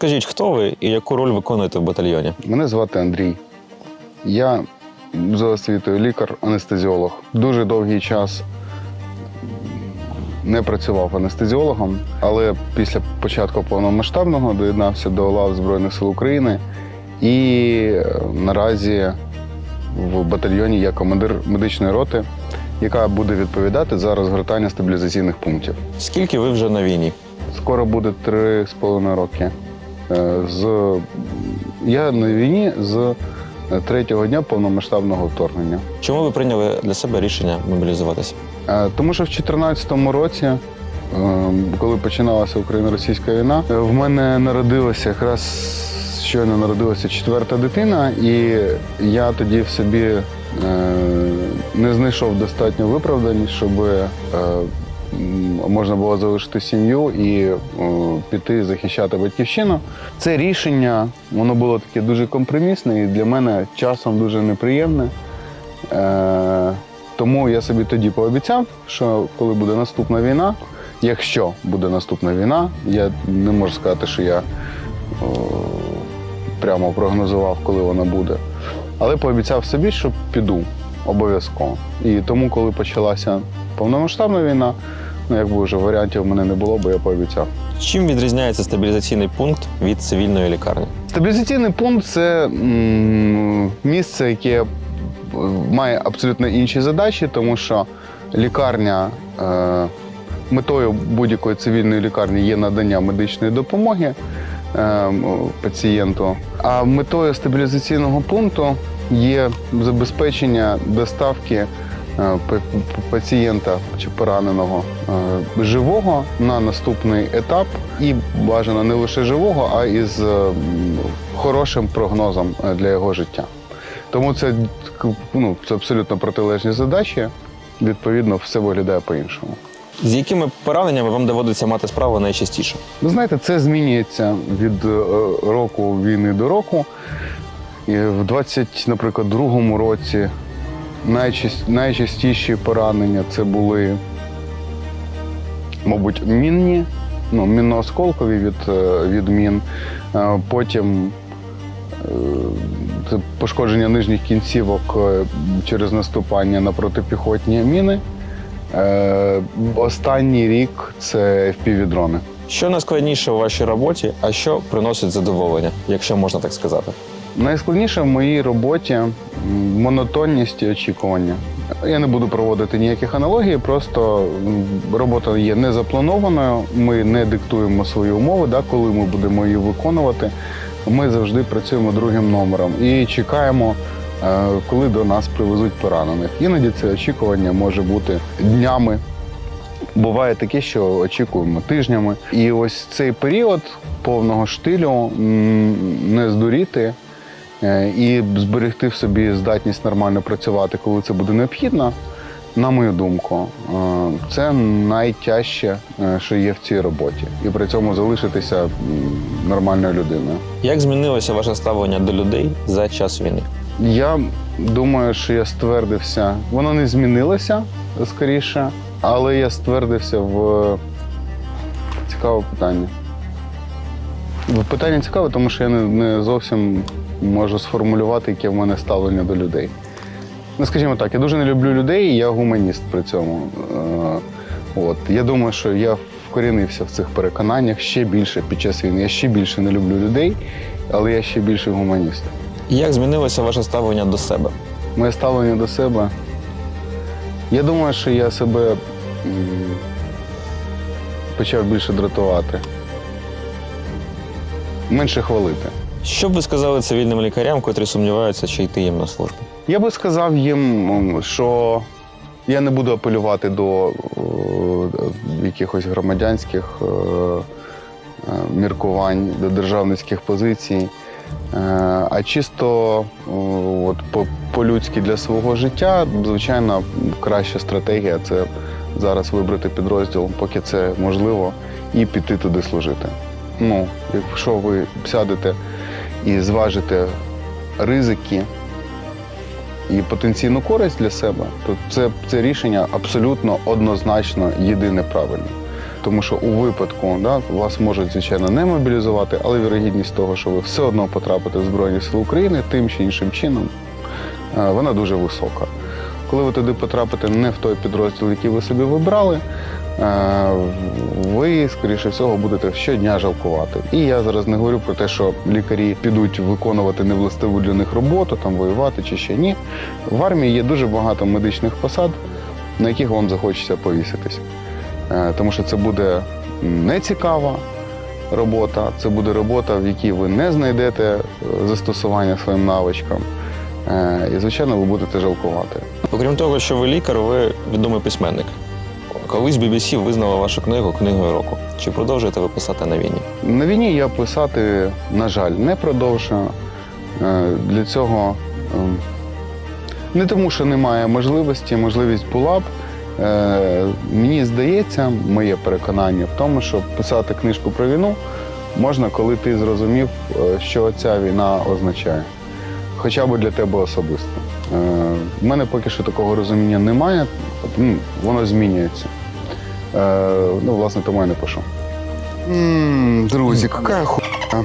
Скажіть, хто ви і яку роль виконуєте в батальйоні? Мене звати Андрій. Я за освітою лікар-анестезіолог. Дуже довгий час не працював анестезіологом, але після початку повномасштабного доєднався до лав Збройних сил України і е, наразі в батальйоні я командир медичної роти, яка буде відповідати за розгортання стабілізаційних пунктів. Скільки ви вже на війні? Скоро буде три з половиною роки. Е, З... Я на війні з третього дня повномасштабного вторгнення. Чому ви прийняли для себе рішення мобілізуватися? Е, Тому що в 2014 році, е, коли починалася україно-російська війна, е, в мене народилася якраз щойно народилася четверта дитина, і я тоді в собі е, не знайшов достатньо виправдань, щоб е, можна було залишити сім'ю і е, піти захищати батьківщину. Це рішення воно було таке дуже компромісне і для мене часом дуже неприємне. Е, тому я собі тоді пообіцяв, що коли буде наступна війна, якщо буде наступна війна, я не можу сказати, що я о, прямо прогнозував, коли вона буде. Але пообіцяв собі, що піду обов'язково. І тому, коли почалася повномасштабна війна, ну якби вже варіантів в мене не було, бо я пообіцяв. Чим відрізняється стабілізаційний пункт від цивільної лікарні? Стабілізаційний пункт це місце, яке має абсолютно інші задачі, тому що лікарня е, метою будь-якої цивільної лікарні є надання медичної допомоги е, пацієнту. А метою стабілізаційного пункту є забезпечення доставки пацієнта чи пораненого е, живого на наступний етап, і бажано не лише живого, а і з е, хорошим прогнозом е, для його життя. Тому це, ну, це абсолютно протилежні задачі. Відповідно, все виглядає по-іншому. З якими пораненнями вам доводиться мати справу найчастіше? Ви знаєте, це змінюється від е, року війни до року. І в 20, наприклад, другому році найчаст- найчастіші поранення це були, мабуть, мінні, ну, мінно-осколкові від, е, від мін. Е, Потім е, пошкодження нижніх кінцівок через наступання на протипіхотні міни. Останній рік це FPV-дрони. Що найскладніше у вашій роботі, а що приносить задоволення, якщо можна так сказати? Найскладніше в моїй роботі монотонність і очікування. Я не буду проводити ніяких аналогій, просто робота є незапланованою. Ми не диктуємо свої умови, да, коли ми будемо її виконувати. Ми завжди працюємо другим номером і чекаємо, е, коли до нас привезуть поранених. Іноді це очікування може бути днями. Буває таке, що очікуємо тижнями. І ось цей період повного штилю не здуріти і зберегти в собі здатність нормально працювати, коли це буде необхідно. На мою думку, е, це найтяжче, е, що є в цій роботі, і при цьому залишитися нормальною людиною. Як змінилося ваше ставлення до людей за час війни? Я думаю, що я ствердився. Воно не змінилося скоріше, але я ствердився в цікаве питання. Питання цікаве, тому що я не, не зовсім можу сформулювати, яке в мене ставлення до людей. Ну, скажімо так, я дуже не люблю людей, і я гуманіст при цьому. Е, От. Я думаю, що я вкорінився в цих переконаннях ще більше під час війни. Я ще більше не люблю людей, але я ще більше гуманіст. Як змінилося ваше ставлення до себе? Моє ставлення до себе. Я думаю, що я себе почав більше дратувати. Менше хвалити. Що б ви сказали цивільним лікарям, котрі сумніваються, чи йти їм на службу? Я би сказав їм, що я не буду апелювати до якихось громадянських е, е, міркувань, до державницьких позицій, е, а чисто от, по-людськи для свого життя, звичайно, краща стратегія це зараз вибрати підрозділ, поки це можливо, і піти туди служити. Ну, якщо ви сядете і зважите ризики і потенційну користь для себе, то це, це рішення абсолютно однозначно єдине правильне. Тому що у випадку да, вас можуть, звичайно, не мобілізувати, але вірогідність того, що ви все одно потрапите в Збройні Сили України тим чи іншим чином, е, вона дуже висока. Коли ви туди потрапите не в той підрозділ, який ви собі вибрали, е, ви, скоріше всього, будете щодня жалкувати. І я зараз не говорю про те, що лікарі підуть виконувати невластиву для них роботу, там воювати чи ще ні. В армії є дуже багато медичних посад, на яких вам захочеться повіситись. Е, Тому що це буде нецікава робота, це буде робота, в якій ви не знайдете е, застосування своїм навичкам. Е, І, звичайно, ви будете жалкувати. Окрім того, що ви лікар, ви відомий письменник. Колись BBC визнала вашу книгу книгою року. Чи продовжуєте ви писати на війні? На війні я писати, на жаль, не продовжую. Е, Для цього ем, не тому, що немає можливості, можливість була б. Е, Мені здається, моє переконання в тому, що писати книжку про війну можна, коли ти зрозумів, що ця війна означає. Хоча б для тебе особисто. Е, В мене поки що такого розуміння немає, ну, воно змінюється. Е, Ну, власне, тому я не пишу. Друзі, яка хуйня.